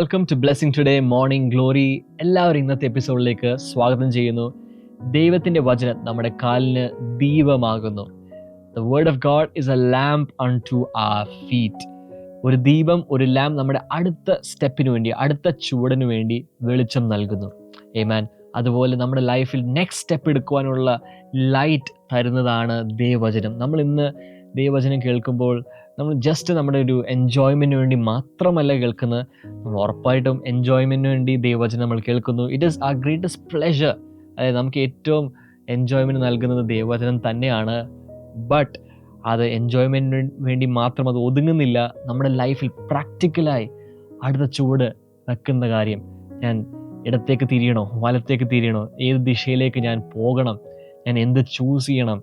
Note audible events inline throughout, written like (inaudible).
Welcome to blessing today morning glory എല്ലാവരും ഇന്നത്തെ എപ്പിസോഡിലേക്ക് സ്വാഗതം ചെയ്യുന്നു. ദൈവത്തിന്റെ വചനം നമ്മുടെ കാലിന് ദീപമാകുന്നു. The word of God is a lamp unto ആ ഫീറ്റ് ഒരു ദീപം ഒരു ലാമ്പ് നമ്മുടെ അടുത്ത സ്റ്റെപ്പിന് വേണ്ടി അടുത്ത ചുവടിന് വേണ്ടി വെളിച്ചം നൽകുന്നു. ഏമാൻ അതുപോലെ നമ്മുടെ ലൈഫിൽ നെക്സ്റ്റ് സ്റ്റെപ്പ് എടുക്കുവാനുള്ള ലൈറ്റ് തരുന്നതാണ് ദൈവവചനം. നമ്മൾ ഇന്ന് ദൈവവചനം കേൾക്കുമ്പോൾ നമ്മൾ ജസ്റ്റ് നമ്മുടെ ഒരു എൻജോയ്മെന്റിന് വേണ്ടി മാത്രമല്ല കേൾക്കുന്നത് നമ്മൾ ഉറപ്പായിട്ടും എൻജോയ്മെന്റിന് വേണ്ടി ദൈവവചനം നമ്മൾ കേൾക്കുന്നു. It is a greatest pleasure അതായത് നമുക്ക് ഏറ്റവും എൻജോയ്മെന്റ് നൽകുന്നത് ദൈവവചനം തന്നെയാണ്. ബട്ട് അത് എൻജോയ്മെന്റിന് വേണ്ടി മാത്രം അത് ഒതുങ്ങുന്നില്ല. നമ്മുടെ ലൈഫിൽ പ്രാക്ടിക്കലായി അടുത്ത ചുവട് വെക്കുന്ന കാര്യം ഞാൻ ഇടത്തേക്ക് തിരിയണോ? വലത്തേക്ക് തിരിയണോ? ഏത് ദിശയിലേക്ക് ഞാൻ പോകണം? ഞാൻ എന്ത് ചൂസ് ചെയ്യണം?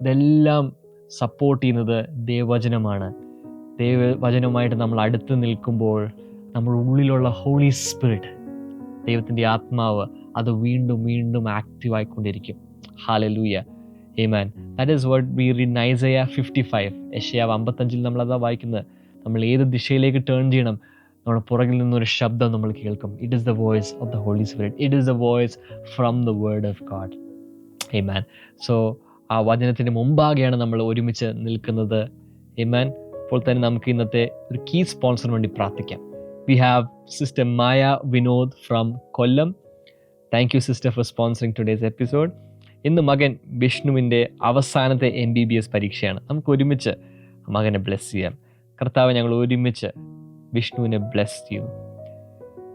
ഇതെല്ലാം സപ്പോർട്ട് ചെയ്യുന്നത് ദൈവവചനമാണ്. ദൈവവചനവുമായിട്ട് നമ്മൾ അടുത്ത് നിൽക്കുമ്പോൾ നമ്മുടെ ഉള്ളിലുള്ള ഹോളി സ്പിരിറ്റ് ദൈവത്തിന്റെ ആത്മാവ് അത് വീണ്ടും വീണ്ടും active ആയിക്കൊണ്ടിരിക്കും. Hallelujah amen that is word we read നൈസയ fifty five ഏഷ്യാവ് അമ്പത്തഞ്ചിൽ നമ്മളതാ വായിക്കുന്നത്. നമ്മൾ ഏത് ദിശയിലേക്ക് ടേൺ ചെയ്യണം നമ്മുടെ പുറകിൽ നിന്നൊരു ശബ്ദം നമ്മൾ കേൾക്കും. It is the voice of the holy spirit it is the voice from the word of God amen so ആ വചനത്തിന് മുമ്പാകെയാണ് നമ്മൾ ഒരുമിച്ച് നിൽക്കുന്നത്. ഇമാൻ അപ്പോൾ തന്നെ നമുക്ക് ഇന്നത്തെ ഒരു കീ സ്പോൺസറിന് വേണ്ടി പ്രാർത്ഥിക്കാം. We have sister Maya Vinod from Kollam thank you sister for sponsoring today's episode ഇന്ന് മകൻ വിഷ്ണുവിന്റെ അവസാനത്തെ എം ബി ബി എസ് പരീക്ഷയാണ്. നമുക്ക് ഒരുമിച്ച് മകനെ ബ്ലെസ് ചെയ്യാം. കർത്താവ് ഞങ്ങൾ ഒരുമിച്ച് വിഷ്ണുവിനെ ബ്ലെസ് ചെയ്യും.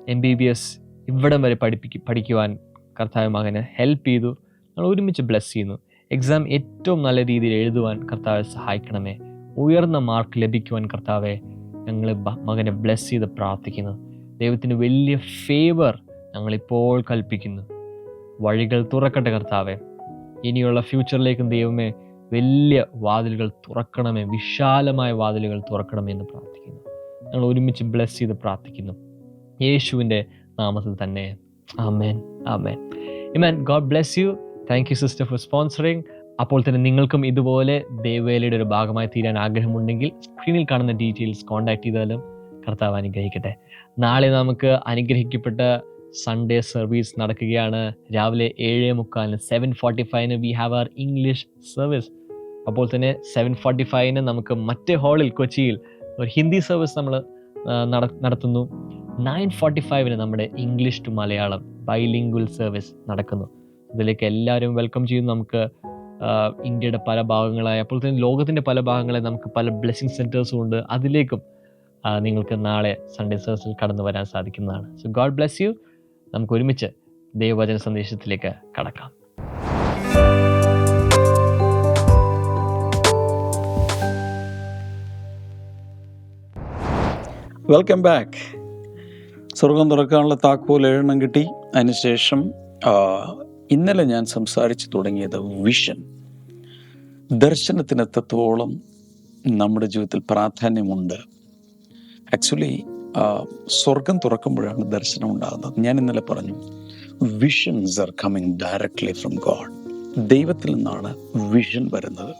എം ബി ബി എസ് ഇവിടം വരെ പഠിപ്പിക്കും പഠിക്കുവാൻ കർത്താവ് മകനെ ഹെൽപ്പ് ചെയ്തു. ഞങ്ങൾ ഒരുമിച്ച് ബ്ലെസ് ചെയ്യുന്നു. എക്സാം ഏറ്റവും നല്ല രീതിയിൽ എഴുതുവാൻ കർത്താവെ സഹായിക്കണമേ. ഉയർന്ന മാർക്ക് ലഭിക്കുവാൻ കർത്താവെ ഞങ്ങൾ മകനെ ബ്ലെസ് ചെയ്ത് പ്രാർത്ഥിക്കുന്നു. ദൈവത്തിന് വലിയ ഫേവർ ഞങ്ങളിപ്പോൾ കൽപ്പിക്കുന്നു. വഴികൾ തുറക്കട്ടെ കർത്താവെ. ഇനിയുള്ള ഫ്യൂച്ചറിലേക്കും ദൈവമേ വലിയ വാതിലുകൾ തുറക്കണമേ. വിശാലമായ വാതിലുകൾ തുറക്കണമേ എന്ന് പ്രാർത്ഥിക്കുന്നു. ഞങ്ങൾ ഒരുമിച്ച് ബ്ലെസ് ചെയ്ത് പ്രാർത്ഥിക്കുന്നു. യേശുവിന്റെ നാമത്തിൽ തന്നെ. Amen. Amen. Amen God bless you thank you sister for sponsoring അപ്പോൾ തന്നെ നിങ്ങൾക്കും ഇതുപോലെ ദേവേലയുടെ ഒരു ഭാഗമായി തീരാൻ ആഗ്രഹമുണ്ടെങ്കിൽ സ്ക്രീനിൽ കാണുന്ന ഡീറ്റെയിൽസ് കോൺടാക്ട് ചെയ്താലും കർത്താവ് അനുഗ്രഹിക്കട്ടെ. നാളെ നമുക്ക് അനുഗ്രഹിക്കപ്പെട്ട സൺഡേ സർവീസ് നടക്കുകയാണ്. രാവിലെ ഏഴ് മുക്കാലിന് seven forty ഫൈവിന് we have our English service അപ്പോൾ തന്നെ സെവൻ ഫോർട്ടി ഫൈവിന് നമുക്ക് മറ്റേ ഹാളിൽ കൊച്ചിയിൽ ഒരു ഹിന്ദി സർവീസ് നമ്മൾ നടത്തുന്നു. നയൻ ഫോർട്ടി ഫൈവിന് നമ്മുടെ English to Malayalam bilingual service നടക്കുന്നു. ഇതിലേക്ക് എല്ലാവരും വെൽക്കം ചെയ്യുന്നു. നമുക്ക് ഇന്ത്യയുടെ പല ഭാഗങ്ങളായ അപ്പോൾ തന്നെ ലോകത്തിന്റെ പല ഭാഗങ്ങളെ നമുക്ക് പല ബ്ലെസ്സിങ് സെന്റേഴ്സും ഉണ്ട്. അതിലേക്കും നിങ്ങൾക്ക് നാളെ സൺഡേ സർവീസിൽ കടന്നു വരാൻ സാധിക്കുന്നതാണ്. സോ ഗോഡ് ബ്ലെസ് യു നമുക്ക് ഒരുമിച്ച് ദൈവവചന സന്ദേശത്തിലേക്ക് കടക്കാം. വെൽക്കം ബാക്ക് സ്വർഗം തുറക്കാനുള്ള താക്കോൽ എഴുന്നം കിട്ടി. അതിനുശേഷം ഇന്നലെ ഞാൻ സംസാരിച്ചു തുടങ്ങിയത് വിഷൻ ദർശനത്തിന് എത്രത്തോളം നമ്മുടെ ജീവിതത്തിൽ പ്രാധാന്യമുണ്ട്. ആക്ച്വലി സ്വർഗം തുറക്കുമ്പോഴാണ് ദർശനം ഉണ്ടാകുന്നത്. ഞാൻ ഇന്നലെ പറഞ്ഞു visions are coming directly from God ദൈവത്തിൽ നിന്നാണ് വിഷൻ വരുന്നത്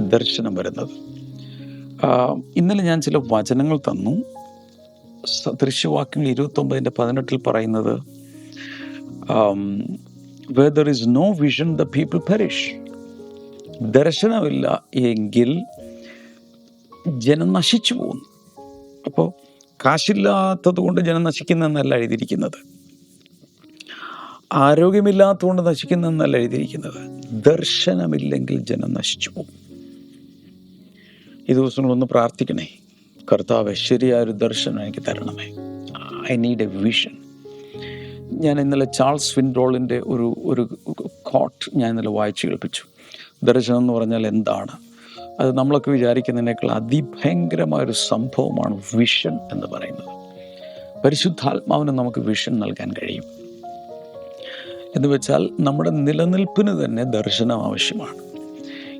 ദർശനം വരുന്നത്. ഇന്നലെ ഞാൻ ചില വചനങ്ങൾ തന്നു. ദൃശ്യവാക്യങ്ങൾ ഇരുപത്തൊമ്പതിന്റെ പതിനെട്ടിൽ പറയുന്നത് where there is no vision the people perish ദർശനമില്ല എങ്കിൽ ജനം നശിച്ചു പോകുന്നു. അപ്പോൾ കാശില്ലാത്തത് കൊണ്ട് ജനം നശിക്കുന്നതെന്നല്ല എഴുതിയിരിക്കുന്നത്. ആരോഗ്യമില്ലാത്തതുകൊണ്ട് നശിക്കുന്നതെന്നല്ല എഴുതിയിരിക്കുന്നത്. ദർശനമില്ലെങ്കിൽ ജനം നശിച്ചു പോകും. ഈ ദിവസങ്ങളൊന്ന് പ്രാർത്ഥിക്കണേ. കർത്താവ് ശരിയായൊരു ദർശനം എനിക്ക് തരണമേ. ഐ നീഡ് എ വിഷൻ ഞാൻ ഇന്നലെ ചാൾസ് വിൻഡോളിന്റെ ഒരു ഒരു കോട്ട് ഞാൻ ഇന്നലെ വായിച്ചു കേൾപ്പിച്ചു. ദർശനം എന്ന് പറഞ്ഞാൽ എന്താണ്? അത് നമ്മളൊക്കെ വിചാരിക്കുന്നതിനേക്കാൾ അതിഭയങ്കരമായ ഒരു സംഭവമാണ് വിഷൻ എന്ന് പറയുന്നത്. പരിശുദ്ധാത്മാവിന് നമുക്ക് വിഷൻ നൽകാൻ കഴിയും. എന്ന് വെച്ചാൽ നമ്മുടെ നിലനിൽപ്പിന് തന്നെ ദർശനം ആവശ്യമാണ്.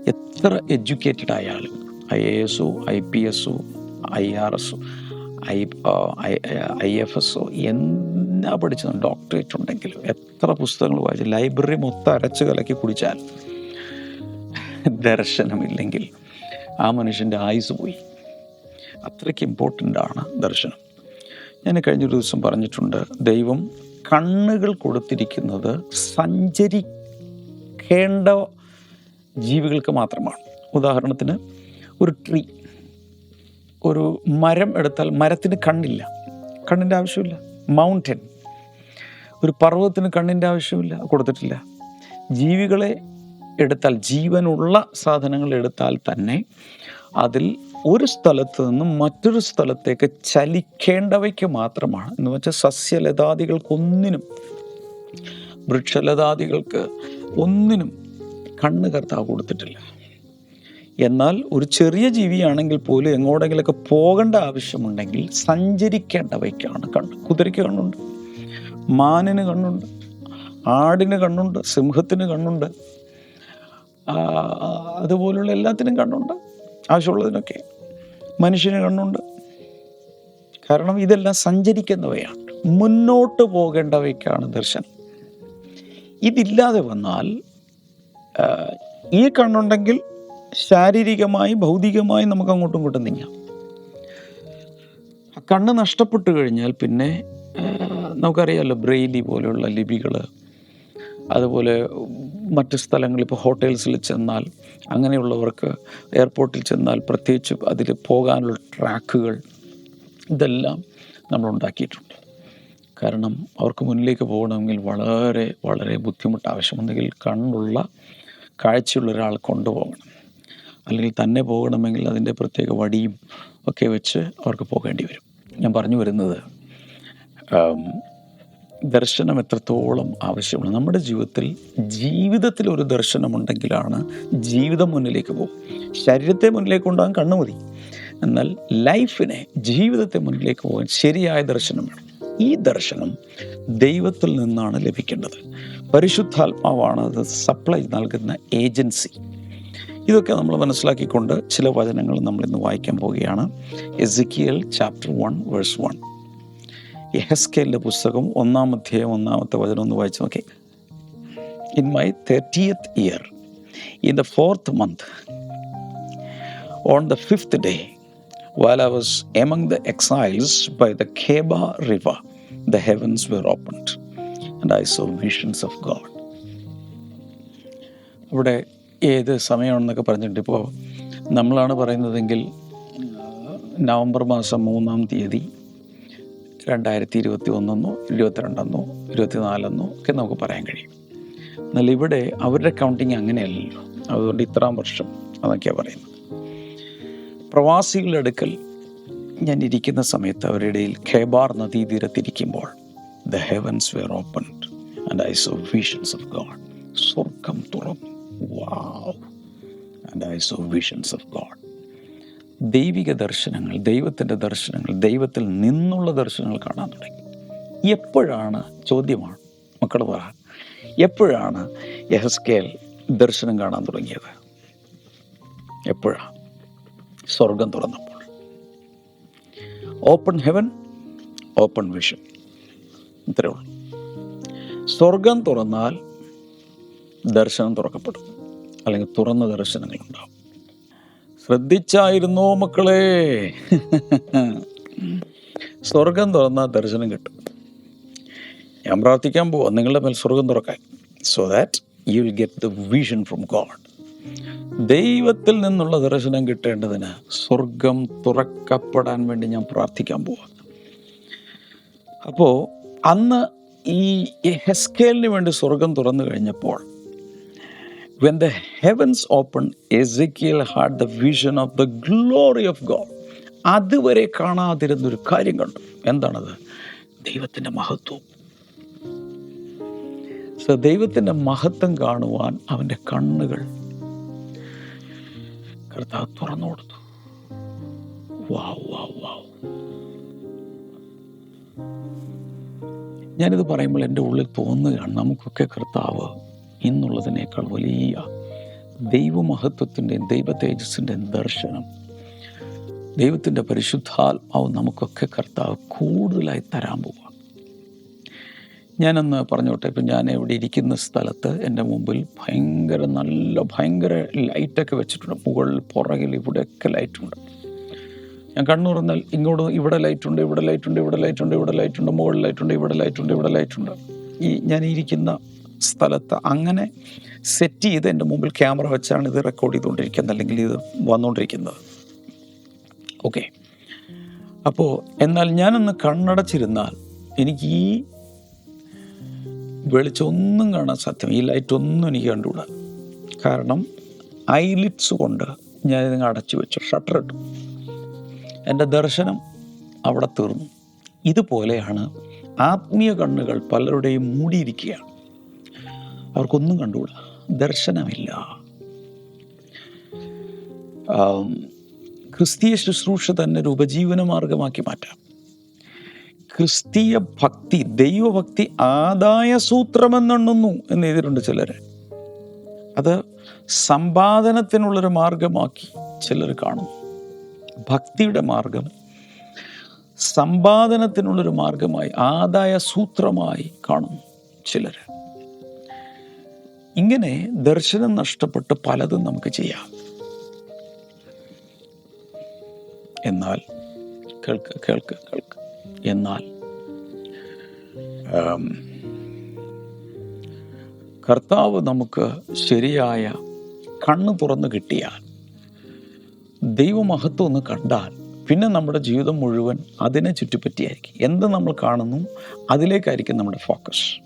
എത്ര എഡ്യൂക്കേറ്റഡ് ആയാലും ഐ എ എസോ ഐ പി എസോ ഐ ആർ എസോ ഐ ഐ എഫ് എസോ എന്നാ പഠിച്ചത് ഡോക്ടറേറ്റ് ഉണ്ടെങ്കിലും എത്ര പുസ്തകങ്ങൾ വായിച്ചു ലൈബ്രറി മൊത്തം അരച്ചു കലക്കി കുടിച്ചാൽ ദർശനമില്ലെങ്കിൽ ആ മനുഷ്യന്റെ ആയുസ് പോയി. അത്രയ്ക്ക് ഇമ്പോർട്ടന്റ് ആണ് ദർശനം. ഞാൻ കഴിഞ്ഞൊരു ദിവസം പറഞ്ഞിട്ടുണ്ട് ദൈവം കണ്ണുകൾ കൊടുത്തിരിക്കുന്നത് സഞ്ചരിക്കേണ്ട ജീവികൾക്ക് മാത്രമാണ്. ഉദാഹരണത്തിന് ഒരു ട്രീ ഒരു മരം എടുത്താൽ മരത്തിന് കണ്ണില്ല. കണ്ണിന്റെ ആവശ്യമില്ല. മൗണ്ടൻ ഒരു പർവതത്തിന് കണ്ണിന്റെ ആവശ്യമില്ല കൊടുത്തിട്ടില്ല. ജീവികളെ എടുത്താൽ ജീവനുള്ള സാധനങ്ങൾ എടുത്താൽ തന്നെ അതിൽ ഒരു സ്ഥലത്ത് നിന്നും മറ്റൊരു സ്ഥലത്തേക്ക് ചലിക്കേണ്ടവയ്ക്ക് മാത്രമാണ്. എന്ന് വെച്ചാൽ സസ്യലതാദികൾക്കൊന്നിനും വൃക്ഷലതാദികൾക്ക് ഒന്നിനും കണ്ണ് കർത്താവ് കൊടുത്തിട്ടില്ല. എന്നാൽ ഒരു ചെറിയ ജീവിയാണെങ്കിൽ പോലും എങ്ങോടെങ്കിലൊക്കെ പോകേണ്ട ആവശ്യമുണ്ടെങ്കിൽ സഞ്ചരിക്കേണ്ടവയ്ക്കാണ് കണ്ണ്. കുതിരയ്ക്ക് കണ്ണുണ്ട്. മാനിന് കണ്ണുണ്ട്. ആടിന് കണ്ണുണ്ട്. സിംഹത്തിന് കണ്ണുണ്ട്. അതുപോലുള്ള എല്ലാത്തിനും കണ്ണുണ്ട്. ആവശ്യമുള്ളതിനൊക്കെ മനുഷ്യന് കണ്ണുണ്ട്. കാരണം ഇതെല്ലാം സഞ്ചരിക്കുന്നവയാണ്. മുന്നോട്ട് പോകേണ്ടവയ്ക്കാണ് ദർശനം. ഇതില്ലാതെ വന്നാൽ ഈ കണ്ണുണ്ടെങ്കിൽ ശാരീരികമായി ഭൗതികമായി നമുക്ക് അങ്ങോട്ടും ഇങ്ങോട്ടും നീങ്ങാം. കണ്ണ് നഷ്ടപ്പെട്ടു കഴിഞ്ഞാൽ പിന്നെ നമുക്കറിയാമല്ലോ ബ്രെയിലി പോലെയുള്ള ലിപികൾ അതുപോലെ മറ്റ് സ്ഥലങ്ങളിൽ ഇപ്പോൾ ഹോട്ടൽസിൽ ചെന്നാൽ അങ്ങനെയുള്ളവർക്ക് എയർപോർട്ടിൽ ചെന്നാൽ പ്രത്യേകിച്ച് അതിൽ പോകാനുള്ള ട്രാക്കുകൾ ഇതെല്ലാം നമ്മൾ ഉണ്ടാക്കിയിട്ടുണ്ട്. കാരണം അവർക്ക് മുന്നിലേക്ക് പോകണമെങ്കിൽ വളരെ വളരെ ബുദ്ധിമുട്ട് ആവശ്യമുണ്ടെങ്കിൽ കണ്ണുള്ള കാഴ്ചയുള്ള ഒരാൾ കൊണ്ടുപോകണം. അല്ലെങ്കിൽ തന്നെ പോകണമെങ്കിൽ അതിന്റെ പ്രത്യേക വടിയും ഒക്കെ വെച്ച് അവർക്ക് പോകേണ്ടി വരും. ഞാൻ പറഞ്ഞു വരുന്നത് ദർശനം എത്രത്തോളം ആവശ്യമാണ്. നമ്മുടെ ജീവിതത്തിൽ ജീവിതത്തിൽ ഒരു ദർശനമുണ്ടെങ്കിലാണ് ജീവിതം മുന്നിലേക്ക് പോകും. ശരീരത്തെ മുന്നിലേക്ക് കൊണ്ടുപോകാൻ കണ്ണു മതി. എന്നാൽ ലൈഫിനെ ജീവിതത്തെ മുന്നിലേക്ക് പോകാൻ ശരിയായ ദർശനം വേണം. ഈ ദർശനം ദൈവത്തിൽ നിന്നാണ് ലഭിക്കേണ്ടത്. പരിശുദ്ധാത്മാവാണ് അത് സപ്ലൈ നൽകുന്ന ഏജൻസി. ഇതൊക്കെ നമ്മൾ മനസ്സിലാക്കിക്കൊണ്ട് ചില വചനങ്ങൾ നമ്മൾ ഇന്ന് വായിക്കാൻ പോവുകയാണ്. Ezekiel chapter one verse one എഹസ്കേലിന്റെ പുസ്തകം ഒന്നാം അധ്യായം ഒന്നാമത്തെ വചനം ഒന്ന് വായിച്ചു നോക്കി. In my thirtieth year in the fourth month on the fifth day while I was among the exiles by the Keba river, the heavens were opened and I saw visions of God അവിടെ ഏത് സമയമാണെന്നൊക്കെ പറഞ്ഞിട്ട് ഇപ്പോൾ നമ്മളാണ് പറയുന്നതെങ്കിൽ November മാസം മൂന്നാം തീയതി രണ്ടായിരത്തി ഇരുപത്തി ഒന്നെന്നോ ഇരുപത്തിരണ്ടെന്നോ ഇരുപത്തിനാലെന്നോ ഒക്കെ നമുക്ക് പറയാൻ കഴിയും. എന്നാൽ ഇവിടെ അവരുടെ കൗണ്ടിങ് അങ്ങനെയല്ലല്ലോ അതുകൊണ്ട് ഇത്രാം വർഷം അതൊക്കെയാണ് പറയുന്നത്. പ്രവാസികളുടെ അടുക്കൽ ഞാൻ ഇരിക്കുന്ന സമയത്ത് അവരുടെ ഇടയിൽ ഖേബാർ നദീതീരത്തിരിക്കുമ്പോൾ the heavens were open and I saw visions of God സ്വർഗം തുറന്നു. Wow and I saw visions of God ദൈവിക ദർശനങ്ങൾ ദൈവത്തിന്റെ ദർശനങ്ങൾ ദൈവത്തിൽ നിന്നുള്ള ദർശനങ്ങൾ കാണാൻ തുടങ്ങി. എപ്പോഴാണ് ചോദ്യമാണ്? മക്കൾ പറ. എപ്പോഴാണ് യഹസ്കേൽ ദർശനം കാണാൻ തുടങ്ങിയത്? എപ്പോഴാണ് സ്വർഗം തുറന്നപ്പോൾ. ഓപ്പൺ ഹെവൻ ഓപ്പൺ വിഷൻ ഇത്രേ ഉള്ളൂ. സ്വർഗം തുറന്നാൽ ദർശനം തുറക്കപ്പെടും. അല്ലെങ്കിൽ തുറന്ന ദർശനങ്ങൾ ഉണ്ടാവും ശ്രദ്ധിച്ചായിരുന്നോ മക്കളെ? സ്വർഗം തുറന്നാൽ ദർശനം കിട്ടും. ഞാൻ പ്രാർത്ഥിക്കാൻ പോവാം. നിങ്ങളുടെ മേൽ സ്വർഗം തുറക്കാൻ. So that you will get the vision from God ദൈവത്തിൽ നിന്നുള്ള ദർശനം കിട്ടേണ്ടതിന് സ്വർഗം തുറക്കപ്പെടാൻ വേണ്ടി ഞാൻ പ്രാർത്ഥിക്കാൻ പോവാം. അപ്പോൾ അന്ന് ഈ ഹെസ്കേലിന് വേണ്ടി സ്വർഗം തുറന്നു കഴിഞ്ഞപ്പോൾ when the heavens opened, Ezekiel had the vision of the glory of God. അതുവരെ കാണാതിരുന്നൊരു കാര്യം കണ്ടു. എന്താണത്? ദൈവത്തിന്റെ മഹത്വം. സോ ദൈവത്തിന്റെ മഹത്വം കാണുവാൻ അവന്റെ കണ്ണുകൾ കർത്താവ് തുറന്നു കൊടുത്തു. ഞാനിത് പറയുമ്പോൾ എന്റെ ഉള്ളിൽ തോന്നുകയാണ് നമുക്കൊക്കെ കർത്താവ് ഇന്നുള്ളതിനേക്കാൾ വലിയ ദൈവമഹത്വത്തിന്റെയും ദൈവ തേജസ്സിന്റെയും ദർശനം. ദൈവത്തിന്റെ പരിശുദ്ധാത്മാവ് നമുക്കൊക്കെ കർത്താവ് കൂടുതലായി തരാൻ പോവുക ഞാനന്ന് പറഞ്ഞോട്ടെ ഇപ്പം ഞാൻ ഇവിടെ ഇരിക്കുന്ന സ്ഥലത്ത് എന്റെ മുമ്പിൽ ഭയങ്കര നല്ല ഭയങ്കര ലൈറ്റൊക്കെ വെച്ചിട്ടുണ്ട്. മുകളിൽ പുറകിൽ ഇവിടെയൊക്കെ ലൈറ്റുണ്ട്. ഞാൻ കണ്ണു തുറന്നാൽ ഇങ്ങോട്ട് ഇവിടെ ലൈറ്റ് ഉണ്ട് ഇവിടെ ലൈറ്റുണ്ട് ഇവിടെ ലൈറ്റുണ്ട് ഇവിടെ ലൈറ്റുണ്ട് മുകളിൽ ലൈറ്റുണ്ട് ഇവിടെ ലൈറ്റുണ്ട് ഇവിടെ ലൈറ്റുണ്ട്. ഈ ഞാൻ ഇരിക്കുന്ന സ്ഥലത്ത്. അങ്ങനെ സെറ്റ് ചെയ്ത് എന്റെ മുമ്പിൽ ക്യാമറ വെച്ചാണ് ഇത് റെക്കോർഡ് ചെയ്തുകൊണ്ടിരിക്കുന്നത് അല്ലെങ്കിൽ ഇത് വന്നുകൊണ്ടിരിക്കുന്നത്. ഓക്കെ അപ്പോൾ എന്നാൽ ഞാനൊന്ന് കണ്ണടച്ചിരുന്നാൽ എനിക്ക് ഈ വെളിച്ചൊന്നും കാണാൻ സാധ്യം ഈ ലൈറ്റ് ഒന്നും എനിക്ക് കണ്ടുകൂടാ. കാരണം ഐലിറ്റ്സ് കൊണ്ട് ഞാൻ ഇതിങ്ങ് അടച്ചു വെച്ചു. ഷട്ടർ ഇട്ടു. എന്റെ ദർശനം അവിടെ തീർന്നു. ഇതുപോലെയാണ് ആത്മീയ കണ്ണുകൾ പലരുടെയും മൂടിയിരിക്കുകയാണ്. അവർക്കൊന്നും കണ്ടുകൂടാ. ദർശനമില്ല. ക്രിസ്തീയ ശുശ്രൂഷ തന്നെ ഒരു ഉപജീവന മാർഗമാക്കി മാറ്റാം. ക്രിസ്തീയ ഭക്തി ദൈവഭക്തി ആദായ സൂത്രമെന്നെണ്ണുന്നു എന്ന് എഴുതിയിട്ടുണ്ട് ചിലർ അത് സമ്പാദനത്തിനുള്ളൊരു മാർഗമാക്കി ചിലർ കാണും ഭക്തിയുടെ മാർഗം സമ്പാദനത്തിനുള്ളൊരു മാർഗമായി ആദായ സൂത്രമായി കാണും ചിലർ ഇങ്ങനെ ദർശനം നഷ്ടപ്പെട്ട് പലതും നമുക്ക് ചെയ്യാം. എന്നാൽ കേൾക്ക് കേൾക്ക് കേൾക്ക്. എന്നാൽ കർത്താവ് നമുക്ക് ശരിയായ കണ്ണ് തുറന്നു കിട്ടിയാൽ ദൈവമഹത്വം ഒന്ന് കണ്ടാൽ പിന്നെ നമ്മുടെ ജീവിതം മുഴുവൻ അതിനെ ചുറ്റിപ്പറ്റിയായിരിക്കും. എന്ത് നമ്മൾ കാണുന്നു അതിലേക്കായിരിക്കും നമ്മുടെ ഫോക്കസ്.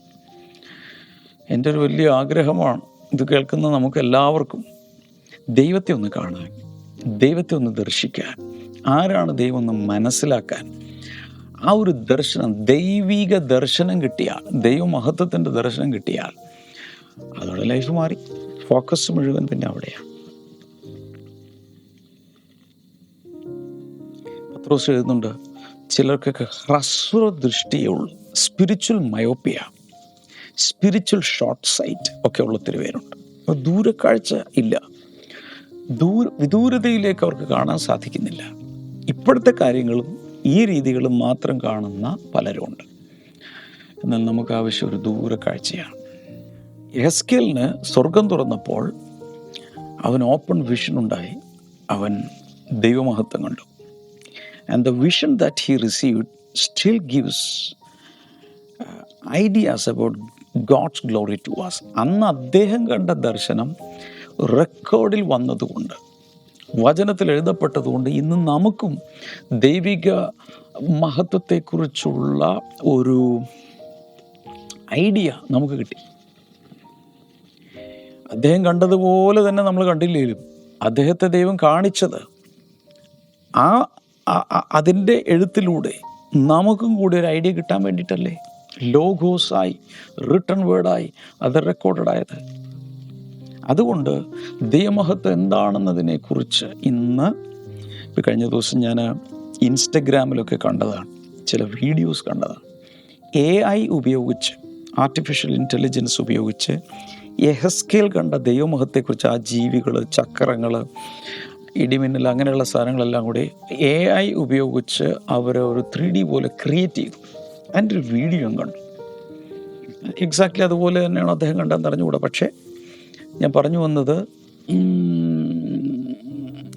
എന്റെ ഒരു വലിയ ആഗ്രഹമാണ്. ഇത് കേൾക്കുന്ന നമുക്ക് എല്ലാവർക്കും. ദൈവത്തെ ഒന്ന് കാണാൻ ദൈവത്തെ ഒന്ന് ദർശിക്കാൻ ആരാണ് ദൈവം ഒന്ന് മനസ്സിലാക്കാൻ. ആ ഒരു ദർശനം ദൈവിക ദർശനം കിട്ടിയാൽ ദൈവമഹത്വത്തിന്റെ ദർശനം കിട്ടിയാൽ അതോടെ ലൈഫ് മാറി. ഫോക്കസ് മുഴുവൻ പിന്നെ അവിടെയാണ്. പത്രോസ് എഴുതുന്നുണ്ട് ചിലർക്കൊക്കെ ഹ്രസ്വ ദൃഷ്ടിയേ ഉള്ളൂ spiritual myopia spiritual short sight ഒക്കെ ഉള്ള ഒത്തിരി പേരുണ്ട് അപ്പോൾ ദൂരക്കാഴ്ച ഇല്ല. ദൂര വിദൂരതയിലേക്ക് അവർക്ക് കാണാൻ സാധിക്കുന്നില്ല. ഇപ്പോഴത്തെ കാര്യങ്ങളും ഈ രീതികളും മാത്രം കാണുന്ന പലരുമുണ്ട്. എന്നാൽ നമുക്ക് ആവശ്യം ഒരു ദൂരക്കാഴ്ചയാണ്. എസ്കേലിന് സ്വർഗം തുറന്നപ്പോൾ അവൻ ഓപ്പൺ വിഷൻ ഉണ്ടായി. അവൻ ദൈവമഹത്വം കണ്ടു. And the vision that he received still gives ideas about God's glory to was അന്ന് അദ്ദേഹം കണ്ട ദർശനം റെക്കോർഡിൽ വന്നതുകൊണ്ട് വചനത്തിൽ എഴുതപ്പെട്ടതുകൊണ്ട് ഇന്ന് നമുക്കും ദൈവിക മഹത്വത്തെക്കുറിച്ചുള്ള ഒരു ഐഡിയ നമുക്ക് കിട്ടി. അദ്ദേഹം കണ്ടതുപോലെ തന്നെ നമ്മൾ കണ്ടില്ലേലും അദ്ദേഹത്തെ ദൈവം കാണിച്ചത് ആ അതിന്റെ എഴുത്തിലൂടെ നമുക്കും കൂടി ഒരു ഐഡിയ കിട്ടാൻ വേണ്ടിയിട്ടല്ലേ? ലോഗോസായി റിട്ടേൺ വേർഡായി അത് റെക്കോർഡായത് അതുകൊണ്ട് ദൈവമഹത്വം എന്താണെന്നതിനെക്കുറിച്ച് ഇന്ന് ഇപ്പം കഴിഞ്ഞ ദിവസം ഞാൻ ഇൻസ്റ്റഗ്രാമിലൊക്കെ കണ്ടതാണ് ചില വീഡിയോസ് കണ്ടതാണ്. എ ഐ ഉപയോഗിച്ച് ആർട്ടിഫിഷ്യൽ ഇന്റലിജൻസ് ഉപയോഗിച്ച് എഹസ്കേൽ കണ്ട ദൈവമഹത്തെക്കുറിച്ച് ആ ജീവികൾ ചക്രങ്ങൾ ഇടിമിന്നൽ അങ്ങനെയുള്ള സാധനങ്ങളെല്ലാം കൂടി എ ഐ ഉപയോഗിച്ച് അവരെ ഒരു ത്രീ ഡി പോലെ ക്രിയേറ്റ് ചെയ്തു. അതിന്റെ ഒരു വീഡിയോ കണ്ടു. എക്സാക്ട്ലി അതുപോലെ തന്നെയാണ് അദ്ദേഹം കണ്ടെന്ന് അറിഞ്ഞുകൂടാ. പക്ഷേ ഞാൻ പറഞ്ഞു വന്നത്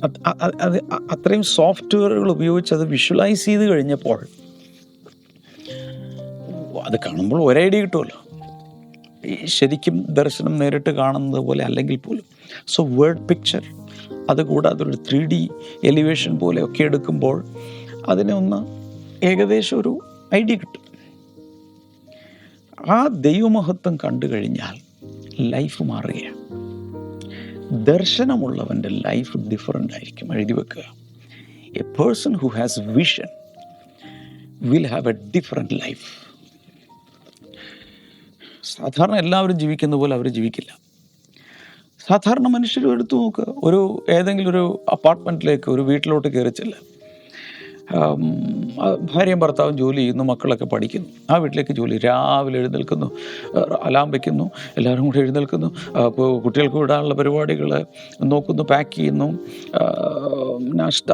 അത് അത്രയും സോഫ്റ്റ്വെയറുകൾ ഉപയോഗിച്ച് അത് വിഷ്വലൈസ് ചെയ്ത് കഴിഞ്ഞപ്പോൾ അത് കാണുമ്പോൾ ഒരു ഐഡിയ കിട്ടുമല്ലോ. ശരിക്കും ദർശനം നേരിട്ട് കാണുന്നത് പോലെ അല്ലെങ്കിൽ പോലും. സോ വേർഡ് പിക്ചർ അതുകൂടാതെ ഒരു ത്രീ ഡി എലിവേഷൻ പോലെയൊക്കെ എടുക്കുമ്പോൾ അതിനെ ഒന്ന് ഏകദേശം ഒരു ഐഡിയ കിട്ടും. ആ ദൈവമഹത്വം കണ്ടു കഴിഞ്ഞാൽ ലൈഫ് മാറുകയാണ്. ദർശനമുള്ളവന്റെ ലൈഫ് ഡിഫറെന്റ് ആയിരിക്കും. എഴുതി വെക്കുക. A person who has vision will have a different life സാധാരണ എല്ലാവരും ജീവിക്കുന്ന പോലെ അവർ ജീവിക്കില്ല. സാധാരണ മനുഷ്യരും എടുത്തു നോക്കുക ഒരു ഏതെങ്കിലും ഒരു അപ്പാർട്ട്മെന്റിലേക്ക് ഒരു വീട്ടിലോട്ട് കയറിച്ചില്ല ഭാര്യയും ഭർത്താവും ജോലി ചെയ്യുന്നു മക്കളൊക്കെ പഠിക്കുന്നു. ആ വീട്ടിലേക്ക് ജോലി രാവിലെ എഴുന്നേൽക്കുന്നു അലാം വയ്ക്കുന്നു എല്ലാവരും കൂടി എഴുന്നേൽക്കുന്നു. കുട്ടികൾക്ക് വിടാനുള്ള പരിപാടികൾ നോക്കുന്നു പാക്ക് ചെയ്യുന്നു. നാഷ്ട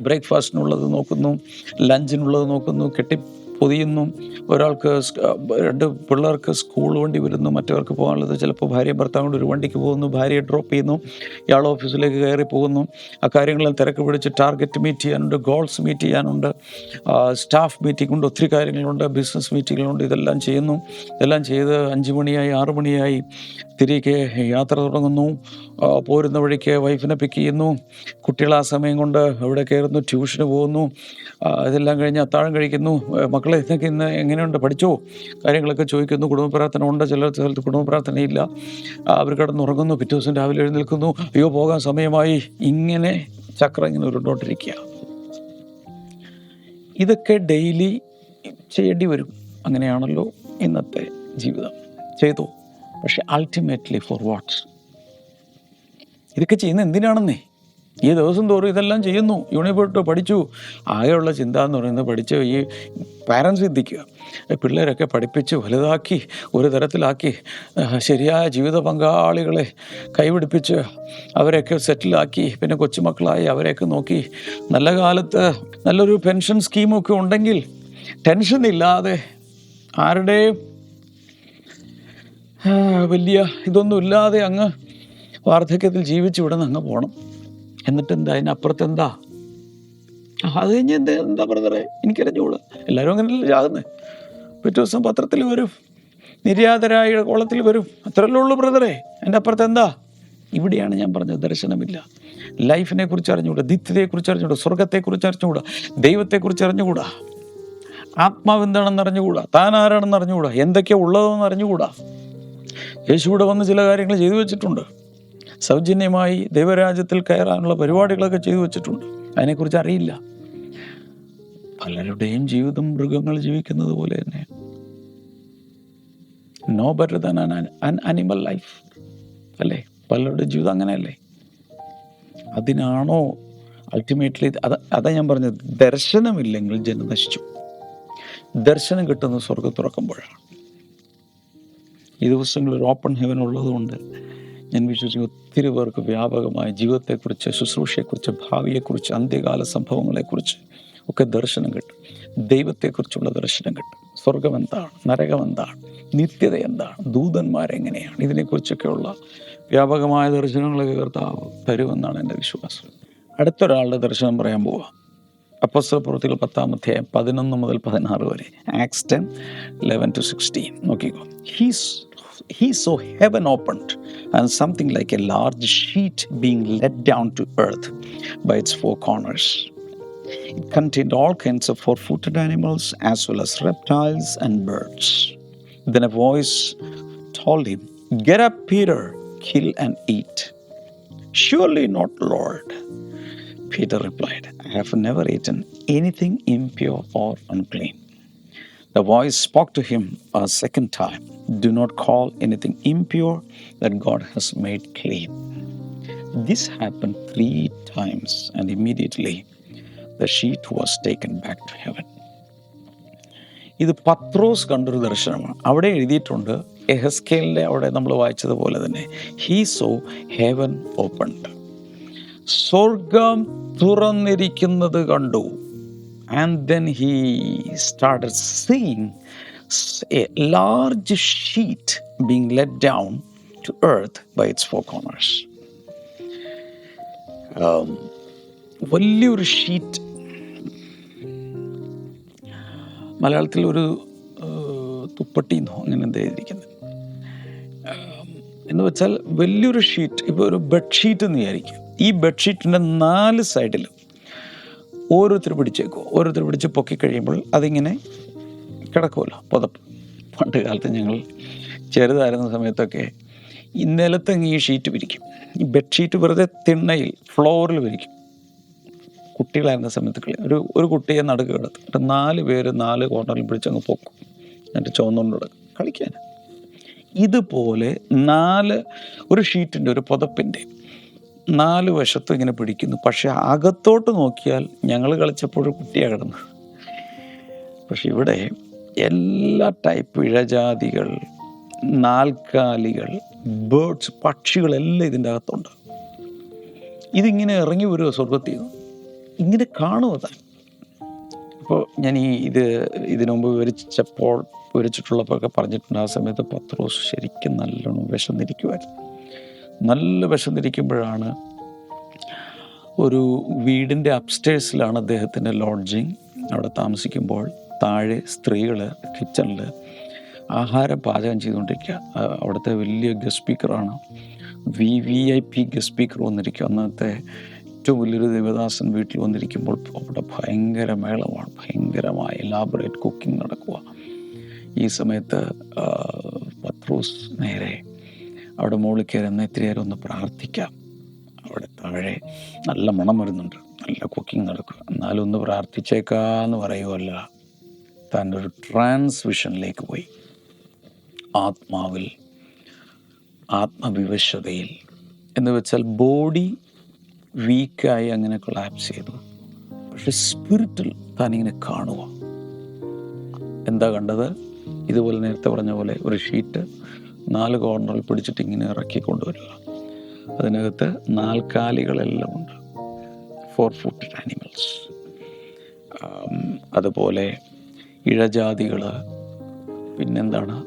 ബ്രേക്ക്ഫാസ്റ്റിനുള്ളത് നോക്കുന്നു ലഞ്ചിനുള്ളത് നോക്കുന്നു കെട്ടി പൊതിയുന്നു. ഒരാൾക്ക് രണ്ട് പിള്ളേർക്ക് സ്കൂൾ വണ്ടി വരുന്നു മറ്റവർക്ക് പോകാനുള്ളത് ചിലപ്പോൾ ഭാര്യ ഭർത്താവ് ഒരു വണ്ടിക്ക് പോകുന്നു ഭാര്യയെ ഡ്രോപ്പ് ചെയ്യുന്നു ഇയാൾ ഓഫീസിലേക്ക് കയറി പോകുന്നു. ആ കാര്യങ്ങളെല്ലാം തിരക്ക് പിടിച്ച് ടാർഗറ്റ് മീറ്റ് ചെയ്യാനുണ്ട് ഗോൾസ് മീറ്റ് ചെയ്യാനുണ്ട് സ്റ്റാഫ് മീറ്റിംഗ് ഉണ്ട് ഒത്തിരി കാര്യങ്ങളുണ്ട് ബിസിനസ് മീറ്റിങ്ങുകളുണ്ട് ഇതെല്ലാം ചെയ്യുന്നു. ഇതെല്ലാം ചെയ്ത് അഞ്ച് മണിയായി ആറ് മണിയായി. തിരികെ യാത്ര തുടങ്ങുന്നു. പോരുന്ന വഴിക്ക് വൈഫിനെ പിക്ക് ചെയ്യുന്നു. കുട്ടികൾ ആ സമയം കൊണ്ട് അവിടെ കയറുന്നു ട്യൂഷന് പോകുന്നു. ഇതെല്ലാം കഴിഞ്ഞ് അത്താഴം കഴിക്കുന്നു. മക്കളെ ഇതൊക്കെ ഇന്ന് എങ്ങനെയുണ്ട്? പഠിച്ചോ? കാര്യങ്ങളൊക്കെ ചോദിക്കുന്നു. കുടുംബ പ്രാർത്ഥന ഉണ്ട്. ചില സ്ഥലത്ത് കുടുംബ പ്രാർത്ഥനയില്ല അവർ കിടന്നുറങ്ങുന്നു. പിറ്റേ ദിവസം രാവിലെ എഴുന്നേൽക്കുന്നു. അയ്യോ പോകാൻ സമയമായി. ഇങ്ങനെ ചക്രം ഇങ്ങനെ ഉരുണ്ടോണ്ടിരിക്കുക. ഇതൊക്കെ ഡെയിലി ചെയ്യേണ്ടി വരും. അങ്ങനെയാണല്ലോ ഇന്നത്തെ ജീവിതം. ചെയ്തു? പക്ഷെ അൾട്ടിമേറ്റ്ലി ഫോർ വാട്ട്സ് ഇതൊക്കെ ചെയ്യുന്നത് എന്തിനാണെന്നേ? ഈ ദിവസം തോറും ഇതെല്ലാം ചെയ്യുന്നു. യൂണിവേഴ്സിറ്റി പഠിച്ചു. ആകെയുള്ള ചിന്ത എന്ന് പറയുന്നത് പഠിച്ച് ഈ പാരൻസ് ചിന്തിക്കുക. പിള്ളേരൊക്കെ പഠിപ്പിച്ച് വലുതാക്കി ഒരു തരത്തിലാക്കി ശരിയായ ജീവിത പങ്കാളികളെ കൈപിടിപ്പിച്ച് അവരെയൊക്കെ സെറ്റിലാക്കി പിന്നെ കൊച്ചുമക്കളായി അവരെയൊക്കെ നോക്കി. നല്ല കാലത്ത് നല്ലൊരു പെൻഷൻ സ്കീമൊക്കെ ഉണ്ടെങ്കിൽ ടെൻഷൻ ഇല്ലാതെ ആരുടെയും വലിയ ഇതൊന്നും ഇല്ലാതെ അങ്ങ് വാർദ്ധക്യത്തിൽ ജീവിച്ച് അങ്ങ് പോകണം എന്നിട്ട് എന്താ അതിനപ്പുറത്ത് എന്താ അത് കഴിഞ്ഞ് എന്താ എന്താ ബ്രദറെ എനിക്കറിഞ്ഞോളൂ എല്ലാവരും അങ്ങനെയല്ലേ ചാകുന്നത് പിറ്റേ ദിവസം പത്രത്തിൽ വരും. നിര്യാതരായ കോളത്തിൽ വരും. അത്രയല്ലേ ഉള്ളൂ ബ്രദറെ. എന്റെ അപ്പുറത്ത് എന്താ ഇവിടെയാണ് ഞാൻ പറഞ്ഞത് ദർശനമില്ല. ലൈഫിനെ കുറിച്ച് അറിഞ്ഞുകൂടാ നിത്യതയെക്കുറിച്ച് അറിഞ്ഞുകൂടാ സ്വർഗത്തെക്കുറിച്ച് അറിഞ്ഞുകൂടാ ദൈവത്തെക്കുറിച്ച് അറിഞ്ഞുകൂടാ ആത്മാവ് എന്താണെന്ന് അറിഞ്ഞുകൂടാ? താൻ ആരാണെന്ന് അറിഞ്ഞുകൂടാ? എന്തൊക്കെയാ ഉള്ളതെന്ന് അറിഞ്ഞുകൂടാ? യേശു ഇവിടെ വന്ന് ചില കാര്യങ്ങൾ ചെയ്തു വെച്ചിട്ടുണ്ട്. സൗജന്യമായി ദൈവരാജ്യത്തിൽ കയറാനുള്ള പരിപാടികളൊക്കെ ചെയ്തു വെച്ചിട്ടുണ്ട്. അതിനെക്കുറിച്ച് അറിയില്ല. പലരുടെയും ജീവിതം മൃഗങ്ങൾ ജീവിക്കുന്നത് പോലെ തന്നെ. No better than an animal life അല്ലേ? പലരുടെ ജീവിതം അങ്ങനെയല്ലേ? അതിനാണോ അൾട്ടിമേറ്റ്ലി അത് അതാ ഞാൻ പറഞ്ഞത്. ദർശനമില്ലെങ്കിൽ ജനം നശിച്ചു. ദർശനം കിട്ടുന്ന സ്വർഗം തുറക്കുമ്പോഴാണ്. ഈ ദിവസങ്ങളിൽ ഒരു ഓപ്പൺ ഹെവൻ ഉള്ളതുകൊണ്ട് ഞാൻ വിശ്വസിക്കുന്നു ഒത്തിരി പേർക്ക് വ്യാപകമായ ജീവിതത്തെക്കുറിച്ച് ശുശ്രൂഷയെക്കുറിച്ച് ഭാവിയെക്കുറിച്ച് അന്ത്യകാല സംഭവങ്ങളെക്കുറിച്ച് ഒക്കെ ദർശനം കിട്ടും. ദൈവത്തെക്കുറിച്ചുള്ള ദർശനം കിട്ടും. സ്വർഗം എന്താണ്? നരകം എന്താണ്? നിത്യത എന്താണ്? ദൂതന്മാരെങ്ങനെയാണ് ഇതിനെക്കുറിച്ചൊക്കെയുള്ള വ്യാപകമായ ദർശനങ്ങളൊക്കെ കർത്താവ് തരുമെന്നാണ് എന്റെ വിശ്വാസം. അടുത്തൊരാളുടെ ദർശനം പറയാൻ പോവാം. അപ്പസ്തല പ്രവൃത്തികൾ പത്താമത്തെ പതിനൊന്ന് മുതൽ പതിനാറ് വരെ. Acts ten eleven to sixteen നോക്കിക്കോ. He's he saw heaven opened and something like a large sheet being let down to earth by its four corners. It contained all kinds of four footed animals as well as reptiles and birds. Then a voice told him, Get up, Peter, kill and eat. Surely not, Lord. Peter replied, I have never eaten anything impure or unclean. The voice spoke to him a second time Do not call anything impure that God has made clean. This happened three times, and immediately the sheet was taken back to heaven. ഇത് പത്രോസ് കണ്ടൊരു ദർശനമാണ് അവിടെ എഴുതിയിട്ടുണ്ട് എഹസ്കേലിന്റെ അവിടെ നമ്മൾ വായിച്ചതുപോലെ തന്നെ he so heaven opened സ്വർഗം തുറന്നിരിക്കുന്നത് കണ്ടു and he started seeing s- large sheet being let down to earth by its four corners. Um, വലിയൊരു ഷീറ്റ് മലയാളത്തിൽ ഒരു തുപ്പട്ടി എന്നോ അങ്ങനെ എന്താ എഴുതിയിരിക്കുന്നത്. എന്ന് വെച്ചാൽ വലിയൊരു ഷീറ്റ് ഇപ്പോൾ ഒരു ബെഡ്ഷീറ്റ് എന്ന് വിചാരിക്കും ഈ ബെഡ്ഷീറ്റിന്റെ നാല് സൈഡിലും ഓരോരുത്തർ പിടിച്ചേക്കും ഓരോരുത്തർ പിടിച്ച് പൊക്കി കഴിയുമ്പോൾ അതിങ്ങനെ കിടക്കുമല്ലോ. പുതപ്പ് പണ്ട് കാലത്ത് ഞങ്ങൾ ചെറുതായിരുന്ന സമയത്തൊക്കെ ഈ ഈ ഷീറ്റ് വിരിക്കും. ഈ ബെഡ്ഷീറ്റ് വെറുതെ തിണ്ണയിൽ ഫ്ലോറിൽ വിരിക്കും. കുട്ടികളായിരുന്ന സമയത്ത് കളി ഒരു ഒരു കുട്ടിയെ നടുക്ക് കിടത്തും. എന്നിട്ട് നാല് പേര് നാല് കോർണറിൽ പിടിച്ചങ്ങ് പൊക്കും. എന്നിട്ട് ചുവന്നുകൊണ്ട് കിടക്കും കളിക്കാൻ. ഇതുപോലെ നാല് ഒരു ഷീറ്റിന്റെ ഒരു പുതപ്പിന്റെ നാല് വശത്തും ഇങ്ങനെ പിടിക്കുന്നു. പക്ഷേ അകത്തോട്ട് നോക്കിയാൽ ഞങ്ങൾ കളിച്ചപ്പോഴും കുട്ടിയാണ് കിടന്നത്. പക്ഷെ ഇവിടെ എല്ലാ ടൈപ്പ് ഇഴജാതികൾ നാൽക്കാലികൾ ബേർഡ്സ് പക്ഷികളെല്ലാം ഇതിന്റെ അകത്തുണ്ട്. ഇതിങ്ങനെ ഇറങ്ങി വരുമോ സ്വർഗത്തിൽ ഇങ്ങനെ കാണുമോ താൻ? ഇപ്പോൾ ഞാൻ ഈ ഇത് ഇതിനു മുമ്പ് വിവരിച്ചപ്പോൾ വിവരിച്ചിട്ടുള്ളപ്പോഴൊക്കെ പറഞ്ഞിട്ടുണ്ട് ആ സമയത്ത് പത്രോസ് ശരിക്കും നല്ലോണം വിശന്നിരിക്കുമായിരുന്നു നല്ല വിശന്നിരിക്കുമ്പോഴാണ് ഒരു വീടിന്റെ അപ്സ്റ്റേഴ്സിലാണ് അദ്ദേഹത്തിന്റെ ലോഡ്ജിങ് അവിടെ താമസിക്കുമ്പോൾ താഴെ സ്ത്രീകൾ കിച്ചണിൽ ആഹാരം പാചകം ചെയ്തുകൊണ്ടിരിക്കുക. അവിടുത്തെ വലിയ guest സ്പീക്കറാണ് V V I P guest speaker വന്നിരിക്കുക. അന്നത്തെ ഏറ്റവും വലിയൊരു ദേവദാസൻ വീട്ടിൽ വന്നിരിക്കുമ്പോൾ അവിടെ ഭയങ്കര മേളമാണ്. ഭയങ്കരമായ എലാബറേറ്റ് കുക്കിംഗ് നടക്കുക. ഈ സമയത്ത് പത്രോസ് നേരെ അവിടെ മുകളിൽ കയറി എന്നാൽ ഇത്തിരി നേരം ഒന്ന് പ്രാർത്ഥിക്കാം. അവിടെ താഴെ നല്ല മണം വരുന്നുണ്ട്. നല്ല കുക്കിംഗ് നടക്കുക. എന്നാലും ഒന്ന് പ്രാർത്ഥിച്ചേക്കാന്ന് പറയുമല്ല താന്റെ ഒരു ട്രാൻസ്മിഷനിലേക്ക് പോയി. ആത്മാവിൽ ആത്മവിവശതയിൽ. എന്ന് വെച്ചാൽ ബോഡി വീക്കായി അങ്ങനെ കൊളാപ്സ് ചെയ്തു. പക്ഷെ സ്പിരിറ്റിൽ താനിങ്ങനെ കാണുക എന്താ കണ്ടത്? ഇതുപോലെ നേരത്തെ പറഞ്ഞ പോലെ ഒരു ഷീറ്റ് നാല് കോർണറിൽ പിടിച്ചിട്ട് ഇങ്ങനെ ഇറക്കി കൊണ്ടുവരിക. അതിനകത്ത് നാൽക്കാലികളെല്ലാം ഉണ്ട്. ഫോർ ഫുട്ടഡ് ആനിമൽസ് അതുപോലെ ഇഴജാതികൾ പിന്നെന്താണ്?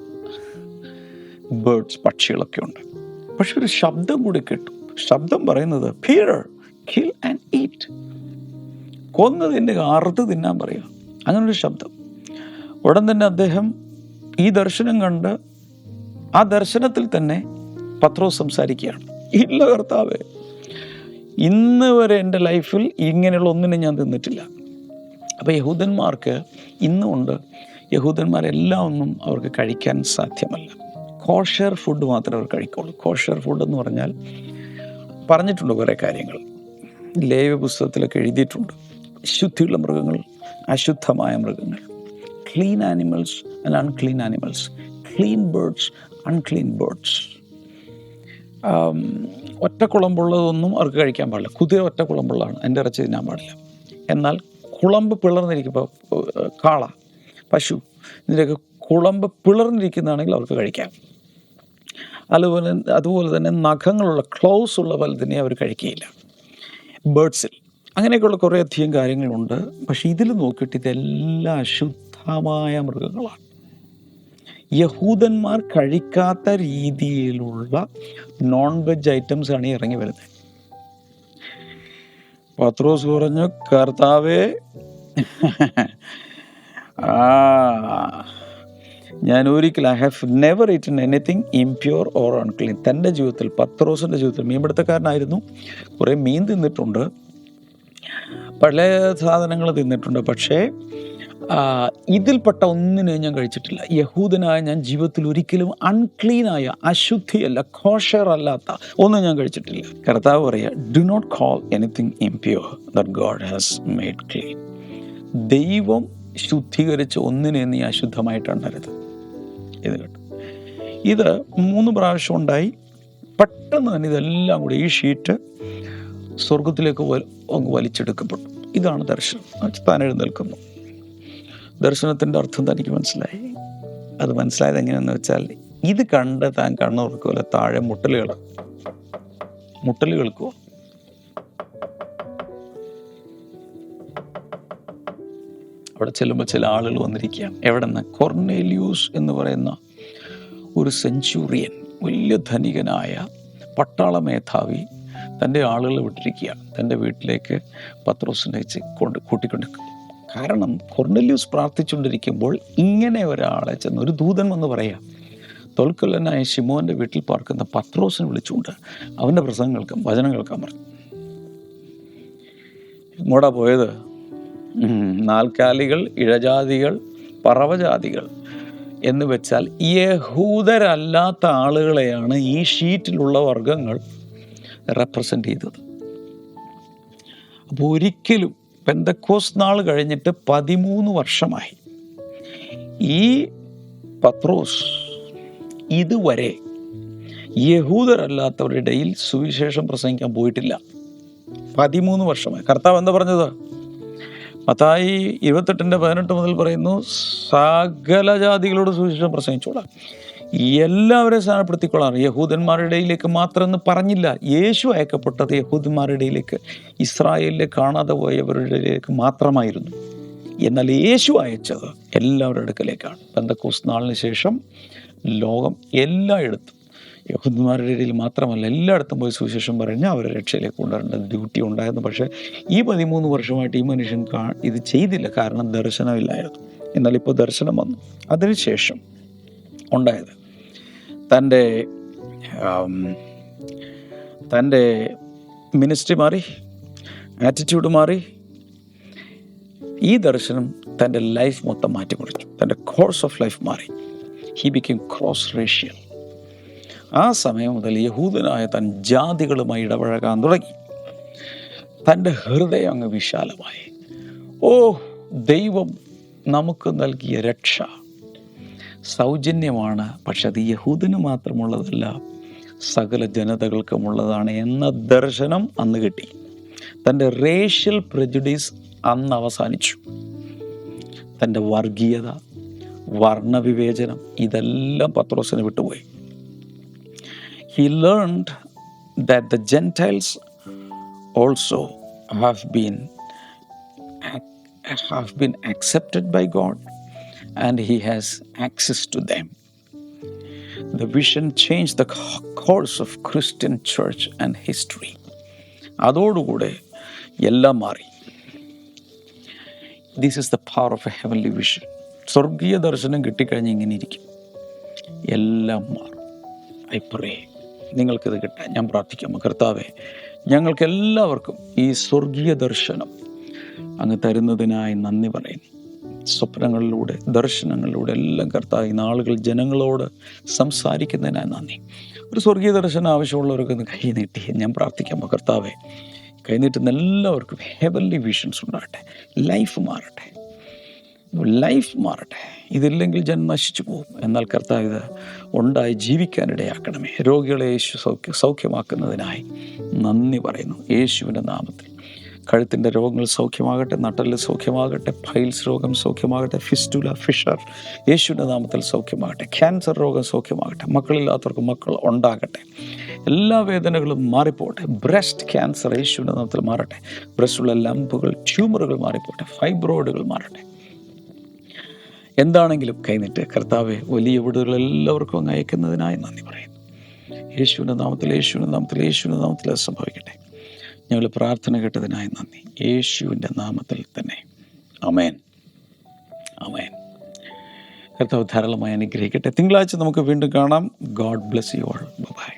ബേർഡ്സ് പക്ഷികളൊക്കെ ഉണ്ട്. പക്ഷെ ഒരു ശബ്ദം കൂടി കിട്ടും. ശബ്ദം പറയുന്നത് ഫിയർ കിൽ ആൻഡ് ഈറ്റ് കൊന്നതിന്റെ അറുത്ത് തിന്നാൻ പറയുക. അങ്ങനൊരു ശബ്ദം. ഉടൻ തന്നെ അദ്ദേഹം ഈ ദർശനം കണ്ട് ആ ദർശനത്തിൽ തന്നെ പത്രോസ് സംസാരിക്കുകയാണ്. ഇല്ല കർത്താവേ ഇന്ന് വരെ എന്റെ ലൈഫിൽ ഇങ്ങനെയുള്ള ഒന്നിനെ ഞാൻ തിന്നിട്ടില്ല. അപ്പോൾ യഹൂദന്മാർക്ക് ഇന്നുമുണ്ട്. യഹൂദന്മാരെല്ലാം ഒന്നും അവർക്ക് കഴിക്കാൻ സാധ്യമല്ല. കോഷർ ഫുഡ് മാത്രമേ അവർ കഴിക്കുള്ളൂ. കോഷർ ഫുഡ് എന്ന് പറഞ്ഞാൽ പറഞ്ഞിട്ടുണ്ട് കുറേ കാര്യങ്ങൾ. ലേവ പുസ്തകത്തിലൊക്കെ എഴുതിയിട്ടുണ്ട്. ശുദ്ധിയുള്ള മൃഗങ്ങൾ അശുദ്ധമായ മൃഗങ്ങൾ. Clean animals and unclean animals clean birds unclean birds ഒറ്റക്കുളമ്പുള്ളതൊന്നും അവർക്ക് കഴിക്കാൻ പാടില്ല. കുതിര ഒറ്റക്കുളമ്പുള്ളതാണ്. എന്റെ ഇറച്ചി തിന്നാൻ പാടില്ല. എന്നാൽ കുളമ്പ് പിളർന്നിരിക്കുമ്പോൾ കാള പശു ഇതിന്റെയൊക്കെ കുളമ്പ് പിളർന്നിരിക്കുന്നതാണെങ്കിൽ അവർക്ക് കഴിക്കാം. അതുപോലെ അതുപോലെ തന്നെ നഖങ്ങളുള്ള ക്ലോസ് ഉള്ള പലതിനെ അവർ കഴിക്കുകയില്ല. ബേർഡ്സിൽ അങ്ങനെയൊക്കെയുള്ള കുറേ അധികം കാര്യങ്ങളുണ്ട്. പക്ഷേ ഇതിൽ നോക്കിയിട്ട് ഇതെല്ലാം അശുദ്ധമായ മൃഗങ്ങളാണ്. യഹൂദന്മാർ കഴിക്കാത്ത രീതിയിലുള്ള നോൺ വെജ് ഐറ്റംസാണ് ഇറങ്ങി വരുന്നത്. പത്രോസ് പറഞ്ഞു കർത്താവേ. (laughs) ഞാൻ ഒരിക്കലും I have never eaten anything impure or unclean തന്റെ ജീവിതത്തിൽ പത്രോസിന്റെ ജീവിതത്തിൽ മീൻപിടുത്തക്കാരനായിരുന്നു. കുറേ മീൻ തിന്നിട്ടുണ്ട്. പല സാധനങ്ങൾ തിന്നിട്ടുണ്ട്. പക്ഷേ ഇതിൽപ്പെട്ട ഒന്നിനെ ഞാൻ കഴിച്ചിട്ടില്ല. യഹൂദനായ ഞാൻ ജീവിതത്തിൽ ഒരിക്കലും അൺക്ലീനായ അശുദ്ധിയല്ല കോഷർ അല്ലാത്ത ഒന്നും ഞാൻ കഴിച്ചിട്ടില്ല. കർത്താവ് പറയുക do not call anything impure that God has made clean ദൈവം ശുദ്ധീകരിച്ച ഒന്നിനെ നീ അശുദ്ധമായിട്ടുണ്ടരുത് ഇത് കേട്ടോ. ഇത് മൂന്ന് പ്രാവശ്യം ഉണ്ടായി. പെട്ടെന്ന് തന്നെ ഇതെല്ലാം കൂടി ഈ ഷീറ്റ് സ്വർഗത്തിലേക്ക് വലിച്ചെടുക്കപ്പെട്ടു. ഇതാണ് ദർശനം. താൻ എഴുന്നേൽക്കുന്നു. ദർശനത്തിന്റെ അർത്ഥം തനിക്ക് മനസ്സിലായി. അത് മനസ്സിലായത് എങ്ങനെയാണെന്ന് വെച്ചാൽ ഇത് കണ്ട് താൻ കണ്ണുറക്കുമല്ല താഴെ മുട്ടലുകൾ. മുട്ടൽ കേൾക്കുക അവിടെ ചെല്ലുമ്പോൾ ചില ആളുകൾ വന്നിരിക്കുകയാണ്. എവിടെ നിന്ന് കൊർണേലിയൂസ് എന്ന് പറയുന്ന ഒരു സെഞ്ചുറിയൻ വലിയ ധനികനായ പട്ടാള മേധാവി തന്റെ ആളുകളെ വിട്ടിരിക്കുകയാണ്. തന്റെ വീട്ടിലേക്ക് പത്രോസിനെ കൊണ്ട് കൂട്ടിക്കൊണ്ട് കാരണം കൊർണല്യൂസ് പ്രാർത്ഥിച്ചുകൊണ്ടിരിക്കുമ്പോൾ ഇങ്ങനെ ഒരാളെ ചെന്ന് ഒരു ദൂതൻ വന്ന് പറയാം തൊൽക്കൊല്ലനായ ഷിമോന്റെ വീട്ടിൽ പാർക്കുന്ന പത്രോസിനെ വിളിച്ചുകൊണ്ട് അവന്റെ പ്രസംഗം കേൾക്കാം കേൾക്കാൻ പറഞ്ഞു ഇങ്ങോട്ടാ പോയത് നാൽക്കാലികൾ ഇഴജാതികൾ പറവജാതികൾ എന്ന് വെച്ചാൽ യഹൂദരല്ലാത്ത ആളുകളെയാണ് ഈ ഷീറ്റിലുള്ള വർഗങ്ങൾ റെപ്രസെന്റ് ചെയ്തത്. അപ്പോൾ ഒരിക്കലും പെന്തക്കോസ് നാൾ കഴിഞ്ഞിട്ട് പതിമൂന്ന് വർഷമായി. ഈ പത്രോസ് ഇതുവരെ യഹൂദരല്ലാത്തവരുടെ ഇടയിൽ സുവിശേഷം പ്രസംഗിക്കാൻ പോയിട്ടില്ല. പതിമൂന്ന് വർഷമായി. കർത്താവ് എന്താ പറഞ്ഞത്? മത്തായി ഇരുപത്തെട്ടിന്റെ പതിനെട്ട് മുതൽ പറയുന്നു സകല ജാതികളോട് സുവിശേഷം പ്രസംഗിച്ചോളാം. എല്ലാവരെയും സ്ഥാനപ്പെടുത്തിക്കൊള്ളാറ് യഹൂദന്മാരുടെ ഇടയിലേക്ക് മാത്രമെന്ന് പറഞ്ഞില്ല. യേശു അയക്കപ്പെട്ടത് യഹൂദന്മാരുടെ ഇടയിലേക്ക് ഇസ്രായേലിലെ കാണാതെ പോയവരുടെ ഇടയിലേക്ക് മാത്രമായിരുന്നു. എന്നാൽ യേശു അയച്ചത് എല്ലാവരുടെ അടുക്കലേക്കാണ്. ബന്ധക്കൂസ് നാളിന് ശേഷം ലോകം എല്ലായിടത്തും യഹൂദന്മാരുടെ ഇടയിൽ മാത്രമല്ല എല്ലായിടത്തും പോയി സുവിശേഷം പറഞ്ഞ് അവരെ രക്ഷയിലേക്ക് കൊണ്ടുവരേണ്ട ഡ്യൂട്ടി ഉണ്ടായിരുന്നു. പക്ഷേ ഈ പതിമൂന്ന് വർഷമായിട്ട് ഈ മനുഷ്യൻ കാ ഇത് ചെയ്തില്ല. കാരണം ദർശനമില്ലായിരുന്നു. എന്നാൽ ഇപ്പോൾ ദർശനം വന്നു. അതിനുശേഷം ഉണ്ടായത് തന്റെ തന്റെ മിനിസ്ട്രി മാറി ആറ്റിറ്റ്യൂഡ് മാറി ഈ ദർശനം തന്റെ ലൈഫ് മൊത്തം മാറ്റിമറിച്ചു. തന്റെ കോഴ്സ് ഓഫ് ലൈഫ് മാറി. ഹി ബിക്കം ക്രോസ് റേഷ്യൽ ആ സമയം മുതൽ യഹൂദനായ തൻ ജാതികളുമായി ഇടപഴകാൻ തുടങ്ങി. തന്റെ ഹൃദയം അങ്ങ് വിശാലമായി. ഓ ദൈവം നമുക്ക് നൽകിയ രക്ഷ. സൗജന്യമാണ്. പക്ഷെ അത് യഹൂദിന് മാത്രമുള്ളതല്ല സകല ജനതകൾക്കുമുള്ളതാണ് എന്ന ദർശനം അന്ന് കിട്ടി. തന്റെ റേഷ്യൽ പ്രജുഡീസ് അന്ന് അവസാനിച്ചു. തന്റെ വർഗീയത വർണവിവേചനം ഇതെല്ലാം പത്രോസിന് വിട്ടുപോയി. He learned that the gentiles also have been have been accepted by God. And he has access to them. The vision changed the course of Christian church and history. അതോടുകൂടെ എല്ലാം മാറി. This is the power of a heavenly vision സ്വർഗീയ ദർശനം കിട്ടിക്കഴിഞ്ഞ് ഇങ്ങനെ ഇരിക്കും. എല്ലാം മാറും. I പ്രേ നിങ്ങൾക്കിത് കിട്ടാൻ ഞാൻ പ്രാർത്ഥിക്കാം കർത്താവെ ഞങ്ങൾക്ക് എല്ലാവർക്കും ഈ സ്വർഗീയ ദർശനം അങ്ങ് തരുന്നതിനായി നന്ദി പറയുന്നു. സ്വപ്നങ്ങളിലൂടെ ദർശനങ്ങളിലൂടെ എല്ലാം കർത്താവ് നാളുകൾ ജനങ്ങളോട് സംസാരിക്കുന്നതിനായി നന്ദി. ഒരു സ്വർഗീയ ദർശനം ആവശ്യമുള്ളവർക്ക് ഒന്ന് കൈ നീട്ടി. ഞാൻ പ്രാർത്ഥിക്കാം. കർത്താവെ കൈ നീട്ടുന്ന എല്ലാവർക്കും ഹെവൻലി വിഷൻസ് ഉണ്ടാകട്ടെ. ലൈഫ് മാറട്ടെ. ലൈഫ് മാറട്ടെ. ഇതില്ലെങ്കിൽ ജനം നശിച്ചു പോകും. എന്നാൽ കർത്താവ് ഇത് ഉണ്ടായി ജീവിക്കാനിടയാക്കണമേ. രോഗികളെ യേശു സൗഖ്യ സൗഖ്യമാക്കുന്നതിനായി നന്ദി പറയുന്നു. യേശുവിന്റെ നാമത്തിൽ. കഴുത്തിന്റെ രോഗങ്ങൾ സൗഖ്യമാകട്ടെ നട്ടൽ സൗഖ്യമാകട്ടെ ഫൈൽസ് രോഗം സൗഖ്യമാകട്ടെ ഫിസ്റ്റുല ഫിഷർ യേശുവിന്റെ നാമത്തിൽ സൗഖ്യമാകട്ടെ ക്യാൻസർ രോഗം സൗഖ്യമാകട്ടെ മക്കളില്ലാത്തവർക്ക് മക്കൾ ഉണ്ടാകട്ടെ എല്ലാ വേദനകളും മാറിപ്പോട്ടെ ബ്രസ്റ്റ് ക്യാൻസർ യേശുവിന്റെ നാമത്തിൽ മാറട്ടെ ബ്രസ്റ്റുള്ള ലംബുകൾ ട്യൂമറുകൾ മാറിപ്പോട്ടെ ഫൈബ്രോയിഡുകൾ മാറട്ടെ. എന്താണെങ്കിലും കൈനിട്ട് കർത്താവെ വലിയ വീടുകൾ എല്ലാവർക്കും അയക്കുന്നതിനായി നന്ദി പറയുന്നു. യേശുവിന്റെ നാമത്തിൽ യേശുവിന്റെ നാമത്തിൽ യേശുവിന്റെ നാമത്തിൽ സംഭവിക്കട്ടെ. ഞങ്ങൾ പ്രാർത്ഥന കേട്ടതിനായി നന്ദി. യേശുവിന്റെ നാമത്തിൽ തന്നെ. അമേൻ അമേൻ കർത്താവ് ധാരാളമായി അനുഗ്രഹിക്കട്ടെ. തിങ്കളാഴ്ച നമുക്ക് വീണ്ടും കാണാം. God bless you all. Bye.